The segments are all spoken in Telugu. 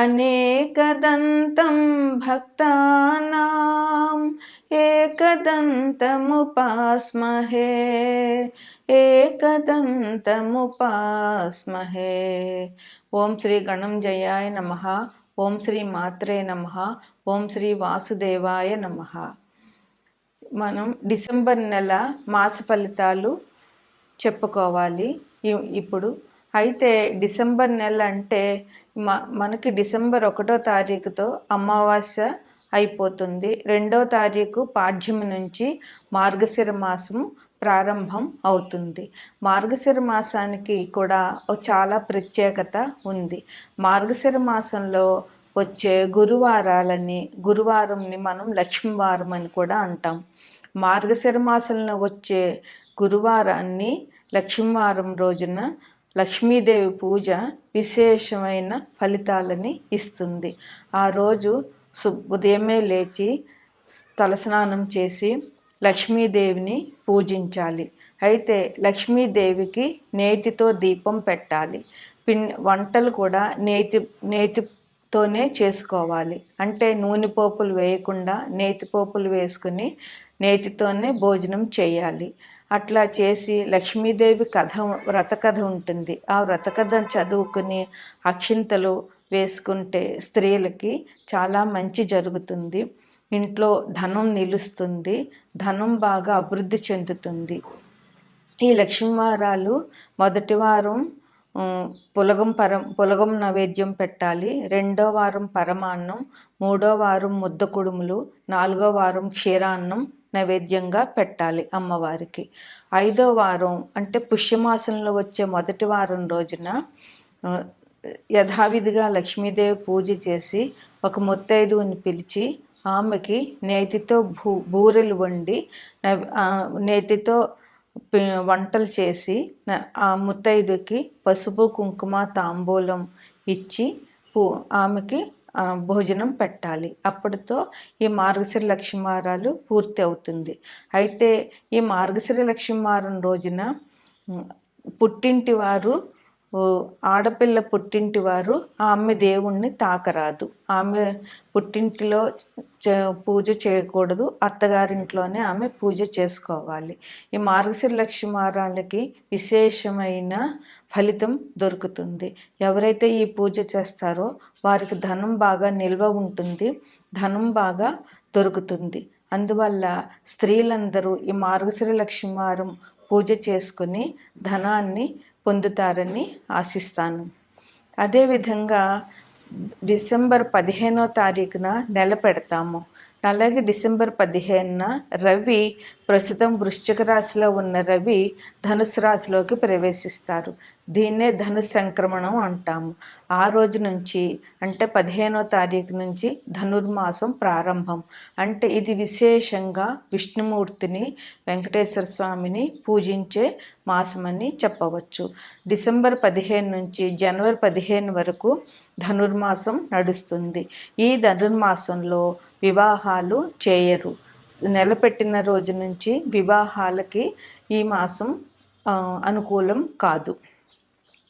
అనేకదంతం భక్తానాం ఏకదంతముపాస్మహే ఏకదంతముపాస్మహే. ఓం శ్రీ గణం జయాయ నమ ఓం శ్రీ మాత్రే నమ ఓం శ్రీ వాసుదేవాయ నమ. మనం డిసెంబర్ నెల మాస ఫలితాలు చెప్పుకోవాలి. ఇప్పుడు అయితే డిసెంబర్ నెల అంటే మ మనకి డిసెంబర్ ఒకటో తారీఖుతో అమావాస్య అయిపోతుంది. రెండో తారీఖు పాఠ్యమి నుంచి మార్గశిర మాసం ప్రారంభం అవుతుంది. మార్గశిర మాసానికి కూడా చాలా ప్రత్యేకత ఉంది. మార్గశిర మాసంలో వచ్చే గురువారాలని గురువారంని మనం లక్ష్మీవారం అని కూడా అంటాం. మార్గశిర మాసంలో వచ్చే గురువారాన్ని లక్ష్మీవారం రోజున లక్ష్మీదేవి పూజ విశేషమైన ఫలితాలని ఇస్తుంది. ఆ రోజు ఉదయమే లేచి తలస్నానం చేసి లక్ష్మీదేవిని పూజించాలి. అయితే లక్ష్మీదేవికి నేతితో దీపం పెట్టాలి. పిన్ వంటలు కూడా నేతి నేతితోనే చేసుకోవాలి. అంటే నూనె పోపులు వేయకుండా నేతి పోపులు వేసుకుని నేతితోనే భోజనం చేయాలి. అట్లా చేసి లక్ష్మీదేవి కథ వ్రతకథ ఉంటుంది. ఆ వ్రతకథను చదువుకుని అక్షింతలు వేసుకుంటే స్త్రీలకి చాలా మంచి జరుగుతుంది. ఇంట్లో ధనం నిలుస్తుంది. ధనం బాగా అభివృద్ధి చెందుతుంది. ఈ లక్ష్మీవారాలు మొదటి వారం పులగం పరం పులగం నైవేద్యం పెట్టాలి. రెండో వారం పరమాన్నం మూడో వారం ముద్ద కుడుములు నాలుగో వారం క్షీరాన్నం నైవేద్యంగా పెట్టాలి అమ్మవారికి. ఐదో వారం అంటే పుష్యమాసంలో వచ్చే మొదటి వారం రోజున యథావిధిగా లక్ష్మీదేవి పూజ చేసి ఒక ముత్తైదువుని పిలిచి ఆమెకి నేతితో భూ బూరెలు వండి నేతితో వంటలు చేసి ఆ ముత్తైదుకి పసుపు కుంకుమ తాంబూలం ఇచ్చి పూ ఆమెకి భోజనం పెట్టాలి. అప్పటితో ఈ మార్గశిర లక్ష్మీవారాలు పూర్తి అవుతుంది. అయితే ఈ మార్గశిర లక్ష్మీవారం రోజున పుట్టింటి వారు ఆడపిల్ల పుట్టింటి వారు ఆమె దేవుణ్ణి తాకరాదు. ఆమె పుట్టింటిలో పూజ చేయకూడదు. అత్తగారింట్లోనే ఆమె పూజ చేసుకోవాలి. ఈ మార్గశిర లక్ష్మీవారాలకి విశేషమైన ఫలితం దొరుకుతుంది. ఎవరైతే ఈ పూజ చేస్తారో వారికి ధనం బాగా నిల్వ ఉంటుంది. ధనం బాగా దొరుకుతుంది. అందువల్ల స్త్రీలందరూ ఈ మార్గశిర లక్ష్మీవారం పూజ చేసుకుని ధనాన్ని పొందుతారని ఆశిస్తాను. అదేవిధంగా డిసెంబర్ పదిహేనో తారీఖున నెల పెడతాము. అలాగే డిసెంబర్ పదిహేనున రవి ప్రస్తుతం వృశ్చిక రాశిలో ఉన్న రవి ధనుసు రాశిలోకి ప్రవేశిస్తారు. దీన్నే ధను సంక్రమణం అంటాము. ఆ రోజు నుంచి అంటే పదిహేనో తారీఖు నుంచి ధనుర్మాసం ప్రారంభం. అంటే ఇది విశేషంగా విష్ణుమూర్తిని వెంకటేశ్వర స్వామిని పూజించే మాసమని చెప్పవచ్చు. డిసెంబర్ పదిహేను నుంచి జనవరి పదిహేను వరకు ధనుర్మాసం నడుస్తుంది. ఈ ధనుర్మాసంలో వివాహాలు చేయరు. నెల పెట్టిన రోజు నుంచి వివాహాలకి ఈ మాసం అనుకూలం కాదు.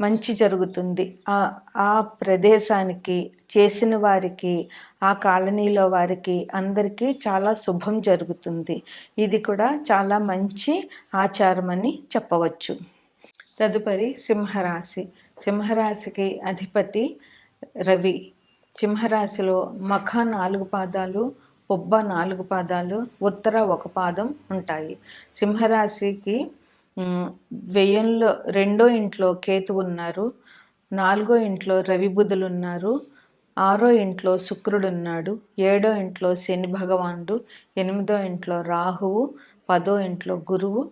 మంచి జరుగుతుంది. ఆ ఆ ప్రదేశానికి చేసిన వారికి ఆ కాలనీలో వారికి అందరికీ చాలా శుభం జరుగుతుంది. ఇది కూడా చాలా మంచి ఆచారం అని చెప్పవచ్చు. తదుపరి సింహరాశి. సింహరాశికి అధిపతి రవి. సింహరాశిలో మఖ నాలుగు పాదాలు పొబ్బ నాలుగు పాదాలు ఉత్తర ఒక పాదం ఉంటాయి. సింహరాశికి వ్యయంలో రెండో ఇంట్లో కేతు ఉన్నారు నాలుగో ఇంట్లో రవి బుధులు ఉన్నారు ఆరో ఇంట్లో శుక్రుడు ఉన్నాడు ఏడో ఇంట్లో శని భగవానుడు ఎనిమిదో ఇంట్లో రాహువు పదో ఇంట్లో గురువు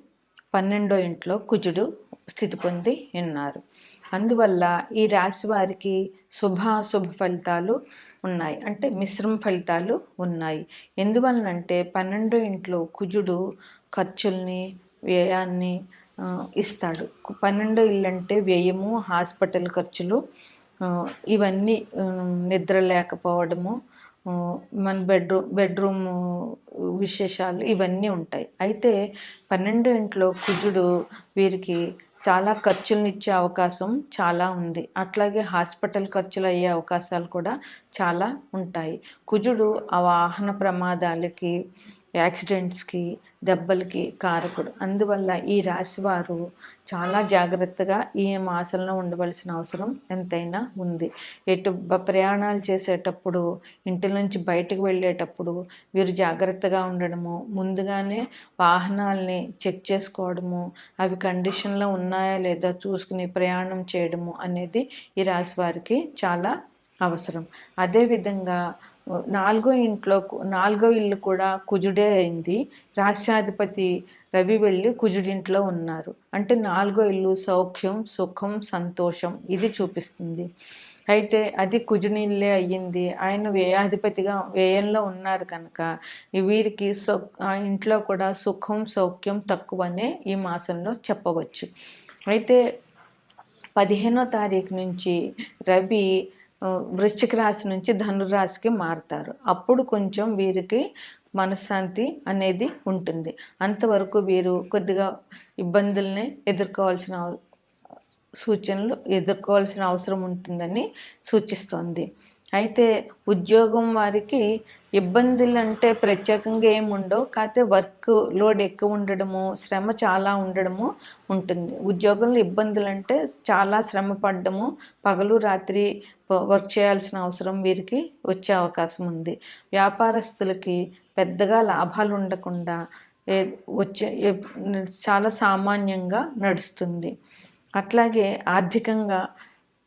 పన్నెండో ఇంట్లో కుజుడు స్థితి పొంది ఉన్నారు. అందువల్ల ఈ రాశి వారికి శుభాశుభ ఫలితాలు ఉన్నాయి అంటే మిశ్రమ ఫలితాలు ఉన్నాయి. ఎందువలనంటే పన్నెండో ఇంట్లో కుజుడు ఖర్చుల్ని వ్యయాన్ని ఇస్తాడు. పన్నెండో ఇల్లు అంటే వ్యయము హాస్పిటల్ ఖర్చులు ఇవన్నీ నిద్ర లేకపోవడము మన బెడ్రూమ్ బెడ్రూమ్ విశేషాలు ఇవన్నీ ఉంటాయి. అయితే పన్నెండు ఇంట్లో కుజుడు వీరికి చాలా ఖర్చులను ఇచ్చే అవకాశం చాలా ఉంది. అట్లాగే హాస్పిటల్ ఖర్చులు అయ్యే అవకాశాలు కూడా చాలా ఉంటాయి. కుజుడు ఆ వాహన ప్రమాదాలకి యాక్సిడెంట్స్కి దెబ్బలకి కారకుడు. అందువల్ల ఈ రాశివారు చాలా జాగ్రత్తగా ఈ మాసంలో ఉండవలసిన అవసరం ఎంతైనా ఉంది. ఎటు ప్రయాణాలు చేసేటప్పుడు ఇంటి నుంచి బయటకు వెళ్ళేటప్పుడు వీరు జాగ్రత్తగా ఉండడము ముందుగానే వాహనాల్ని చెక్ చేసుకోవడము అవి కండిషన్లో ఉన్నాయా లేదా చూసుకుని ప్రయాణం చేయడము అనేది ఈ రాశి వారికి చాలా అవసరం. అదేవిధంగా నాలుగో ఇంట్లో నాలుగో ఇల్లు కూడా కుజుడే అయింది. రాష్ట్రాధిపతి రవి వెళ్ళి కుజుడింట్లో ఉన్నారు. అంటే నాలుగో ఇల్లు సౌఖ్యం సుఖం సంతోషం ఇది చూపిస్తుంది. అయితే అది కుజునిల్లే అయ్యింది. ఆయన వ్యయాధిపతిగా వ్యయంలో ఉన్నారు కనుక వీరికి సో ఇంట్లో కూడా సుఖం సౌఖ్యం తక్కువనే ఈ మాసంలో చెప్పవచ్చు. అయితే పదిహేనో తారీఖు నుంచి రవి వృశ్చిక రాశి నుంచి ధనురాశికి మారుతారు. అప్పుడు కొంచెం వీరికి మనశ్శాంతి అనేది ఉంటుంది. అంతవరకు వీరు కొద్దిగా ఇబ్బందుల్ని ఎదుర్కోవాల్సిన సూచనలు ఎదుర్కోవాల్సిన అవసరం ఉంటుందని సూచిస్తోంది. అయితే ఉద్యోగం వారికి ఇబ్బందులు అంటే ప్రత్యేకంగా ఏమి ఉండవు కాకపోతే వర్క్ లోడ్ ఎక్కువ ఉండడము శ్రమ చాలా ఉండడము ఉంటుంది. ఉద్యోగంలో ఇబ్బందులు అంటే చాలా శ్రమ పడ్డము. పగలు రాత్రి వర్క్ చేయాల్సిన అవసరం వీరికి వచ్చే అవకాశం ఉంది. వ్యాపారస్తులకి పెద్దగా లాభాలు ఉండకుండా వచ్చే చాలా సామాన్యంగా నడుస్తుంది. అట్లాగే ఆర్థికంగా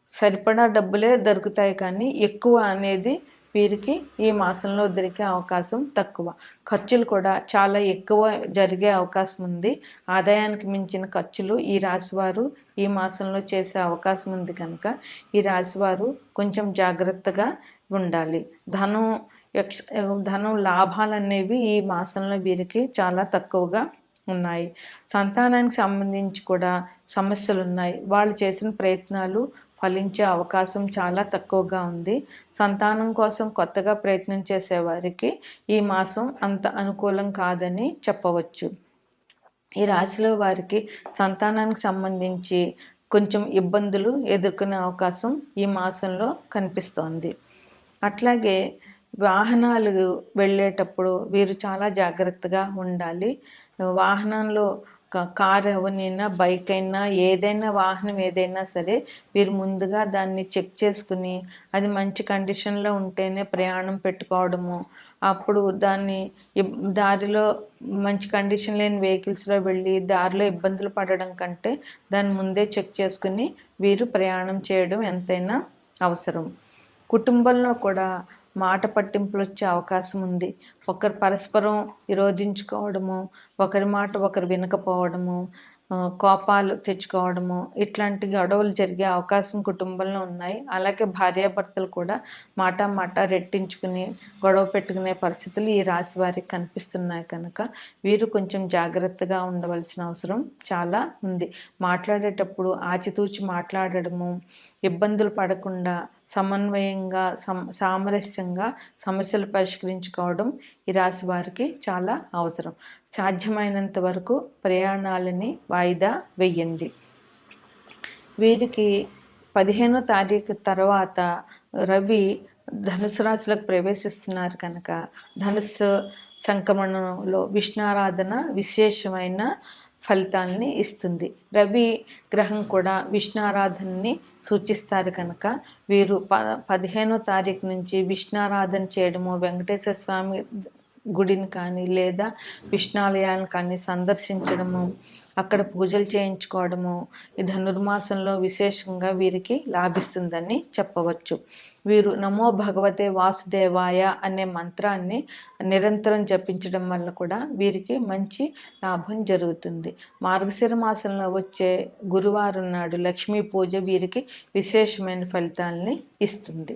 సరిపడా డబ్బులే దొరుకుతాయి కానీ ఎక్కువ అనేది వీరికి ఈ మాసంలో దొరికే అవకాశం తక్కువ. ఖర్చులు కూడా చాలా ఎక్కువ జరిగే అవకాశం ఉంది. ఆదాయానికి మించిన ఖర్చులు ఈ రాశివారు ఈ మాసంలో చేసే అవకాశం ఉంది కనుక ఈ రాశివారు కొంచెం జాగ్రత్తగా ఉండాలి. ధనం ధనం లాభాలు అనేవి ఈ మాసంలో వీరికి చాలా తక్కువగా ఉన్నాయి. సంతానానికి సంబంధించి కూడా సమస్యలు ఉన్నాయి వాళ్ళు చేసిన ప్రయత్నాలు ఫలించే అవకాశం చాలా తక్కువగా ఉంది. సంతానం కోసం కొత్తగా ప్రయత్నం చేసేవారికి ఈ మాసం అంత అనుకూలం కాదని చెప్పవచ్చు. ఈ రాశిలో వారికి సంతానానికి సంబంధించి కొంచెం ఇబ్బందులు ఎదుర్కొనే అవకాశం ఈ మాసంలో కనిపిస్తోంది. అట్లాగే వాహనాలు వెళ్ళేటప్పుడు వీరు చాలా జాగ్రత్తగా ఉండాలి. వాహనంలో కార్ అవనైనా బైక్ అయినా ఏదైనా వాహనం ఏదైనా సరే మీరు ముందుగా దాన్ని చెక్ చేసుకుని అది మంచి కండిషన్లో ఉంటేనే ప్రయాణం పెట్టుకోవడము. అప్పుడు దాన్ని దారిలో మంచి కండిషన్ లేని వెహికల్స్లో వెళ్ళి దారిలో ఇబ్బందులు పడడం కంటే దాన్ని ముందే చెక్ చేసుకుని వీరు ప్రయాణం చేయడం ఎంతైనా అవసరం. కుటుంబంలో కూడా మాట పట్టింపులు వచ్చే అవకాశం ఉంది ఒకరు పరస్పరం విరోధించుకోవడము ఒకరి మాట ఒకరు వినకపోవడము కోపాలు తెచ్చుకోవడము ఇట్లాంటి గొడవలు జరిగే అవకాశం కుటుంబంలో ఉన్నాయి. అలాగే భార్యాభర్తలు కూడా మాట మాట రెట్టించుకుని గొడవ పెట్టుకునే పరిస్థితులు ఈ రాశి వారికి కనిపిస్తున్నాయి కనుక వీరు కొంచెం జాగ్రత్తగా ఉండవలసిన అవసరం చాలా ఉంది. మాట్లాడేటప్పుడు ఆచితూచి మాట్లాడడము ఇబ్బందులు పడకుండా సమన్వయంగా సమ సామరస్యంగా సమస్యలు పరిష్కరించుకోవడం ఈ రాశి వారికి చాలా అవసరం. సాధ్యమైనంత వరకు ప్రయాణాలని వాయిదా వేయండి. వీరికి పదిహేనో తారీఖు తర్వాత రవి ధనుసు రాశిలోకి ప్రవేశిస్తున్నారు కనుక ధనుస్సు సంక్రమణంలో విష్ణారాధన విశేషమైన ఫలితాలని ఇస్తుంది. రవి గ్రహం కూడా విష్ణారాధనని సూచిస్తారు కనుక వీరు ప పదిహేనో తారీఖు నుంచి విష్ణారాధన చేయడము వెంకటేశ్వర స్వామి గుడిని కానీ లేదా విష్ణాలయాన్ని కానీ సందర్శించడము అక్కడ పూజలు చేయించుకోవడము ఈ ధనుర్మాసంలో విశేషంగా వీరికి లాభిస్తుందని చెప్పవచ్చు. వీరు నమో భగవతే వాసుదేవాయ అనే మంత్రాన్ని నిరంతరం జపించడం వల్ల కూడా వీరికి మంచి లాభం జరుగుతుంది. మార్గశిర మాసంలో వచ్చే గురువారం నాడు లక్ష్మీ పూజ వీరికి విశేషమైన ఫలితాలని ఇస్తుంది.